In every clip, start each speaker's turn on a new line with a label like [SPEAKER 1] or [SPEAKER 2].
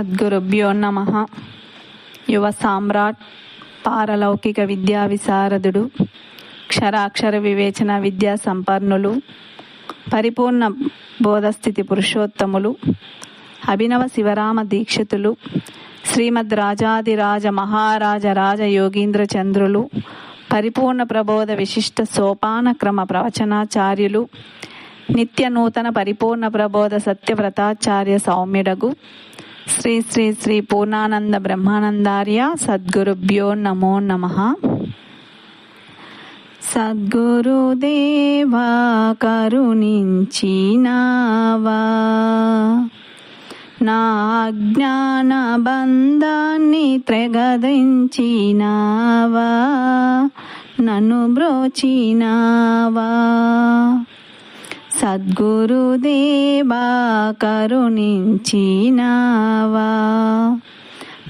[SPEAKER 1] సద్గురుభ్యో నమ. యువ సామ్రాట్ పారలౌకిక విద్యా విశారదుడు క్షరాక్షర వివేచన విద్యా సంపన్నులు పరిపూర్ణ బోధస్థితి పురుషోత్తములు అభినవ శివరామ దీక్షితులు శ్రీమద్ రాజాదిరాజ మహారాజ రాజ యోగీంద్ర చంద్రులు పరిపూర్ణ ప్రబోధ విశిష్ట సోపాన క్రమ ప్రవచనాచార్యులు నిత్య నూతన పరిపూర్ణ ప్రబోధ సత్యవ్రతాచార్య సౌమ్యుడగు శ్రీ శ్రీ శ్రీ పూర్ణానంద బ్రహ్మానందార్య సద్గురుభ్యో నమో నమ. సద్గురుదేవా కరుణించినావా. నా జ్ఞాన బంధాన్ని త్రెగదించినావా. నన్ను బ్రోచినావా. సద్గురుదేవా కరుణించినావా.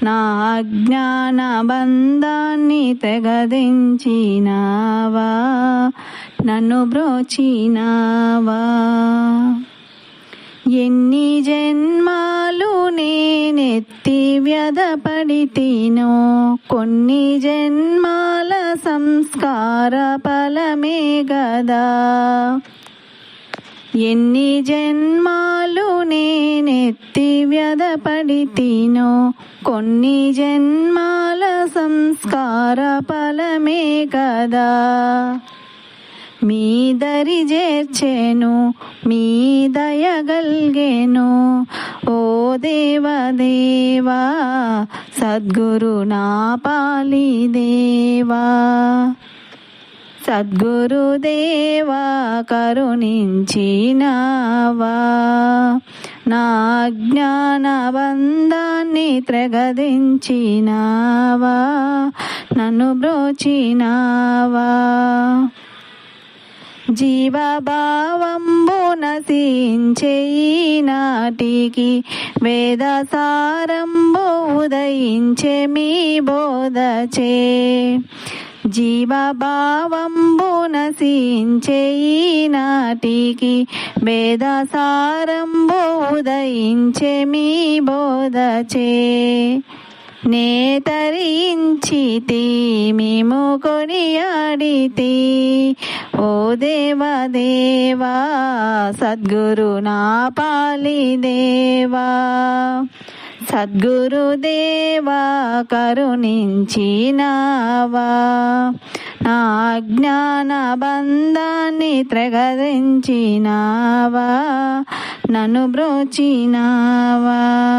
[SPEAKER 1] నా అజ్ఞాన బంధాన్ని తెగదించినావా నన్ను బ్రోచినావా. ఎన్ని జన్మాలు నేనెత్తి వ్యధపడితేనో కొన్ని జన్మాల సంస్కార ఫలమే గదా. ఎన్ని జన్మాలు నేనెత్తి వ్యధపడితేనో కొన్ని జన్మాల సంస్కార ఫలమే కదా. మీ దరి చేర్చెను మీ దయగల్గెను ఓ దేవదేవా సద్గురు నా పాలి దేవా. సద్గురుదేవా కరుణించినావా. నా జ్ఞాన బంధాన్ని త్రగదించినావా నన్ను బ్రోచినావా. జీవభావంబు నశించే నాటికి వేద సారంబు ఉదయించే మీ బోధచే. జీవభావంబున నశించే నాటికి వేద సారంబు ఉదయించే మీ బోధచే. నేతరించితి మేము కొనియాడితి. ఓ దేవదేవా దేవా సద్గురు నా పాలి దేవా సద్గురుదేవా కరుణించినావా. నా జ్ఞాన బంధాన్ని త్రగదించినావా నన్ను బ్రోచినావా.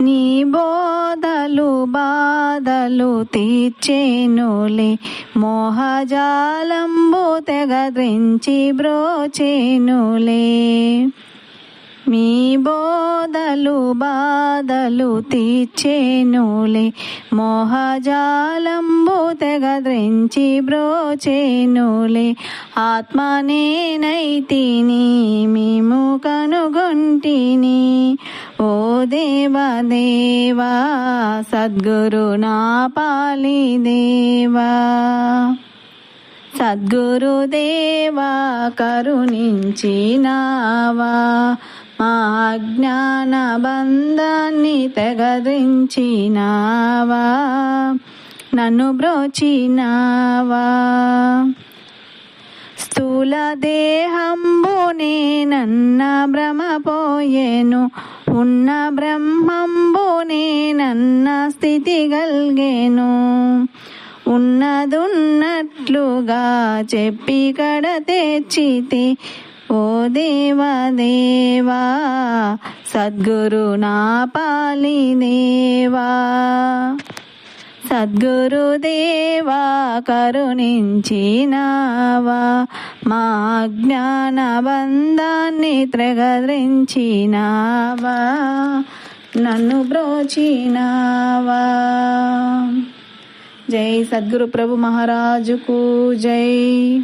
[SPEAKER 1] నీ బోధలు బాధలు తీర్చేనులే. మోహజాలంబు తెగద్రించి బ్రోచేనులే. మీ బోధలు బాధలు తీర్చేనులే. మోహజాలంబు తెగద్రించి బ్రోచేనులే. ఆత్మనేనైతిని మేము కనుగొంటిని. ఓ దేవా దేవా సద్గురు నా పాలి దేవా. సద్గురుదేవా కరుణించినావా. మా అజ్ఞాన బంధాన్ని తెగదించినావా? నన్ను బ్రోచినావా? స్థూల దేహంబునే నన్న భ్రమపోయేను ఉన్న బ్రహ్మంబునే నన్న స్థితి గల్గేను. ఉన్నదున్నట్లుగా చెప్పి కడ తెచ్చితే. ఓ దేవ దేవా సద్గురు నా పాలి దేవా. సద్గురుదేవా కరుణించినావా. మా జ్ఞాన బంధాన్ని త్రెగరించినావా నన్ను బ్రోచినావా. జై సద్గురు ప్రభు మహారాజుకు జై.